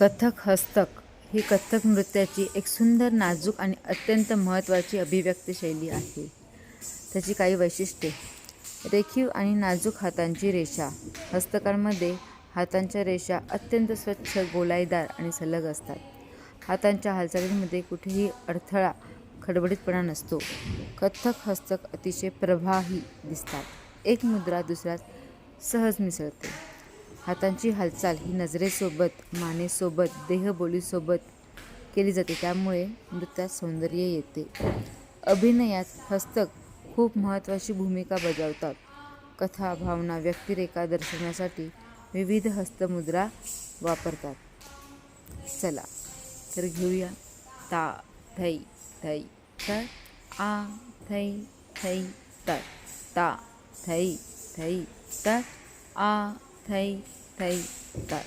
कथक हस्तक ही कथ्थक नृत्याची एक सुंदर नाजूक आणि अत्यंत महत्त्वाची अभिव्यक्ती शैली आहे. त्याची काही वैशिष्ट्ये. रेखीव आणि नाजूक हातांची रेषा. हस्तकांमध्ये हातांच्या रेषा अत्यंत स्वच्छ गोलाईदार आणि सलग असतात. हातांच्या हालचालींमध्ये कुठेही अडथळा खडबडीतपणा नसतो. कथ्थक हस्तक अतिशय प्रभावी दिसतात. एक मुद्रा दुसऱ्यात सहज मिसळते. हातांची हालचाल ही नजरेसोबत मानेसोबत देहबोलीसोबत केली जाते. त्यामुळे नृत्यात सौंदर्य येते. अभिनयात हस्तक खूप महत्त्वाची भूमिका बजावतात. कथा भावना व्यक्तिरेखा दर्शवण्यासाठी विविध हस्तमुद्रा वापरतात. चला तर घेऊया ता थै थै तर आ थै थै तर ता थै थै तर आ थै थै तर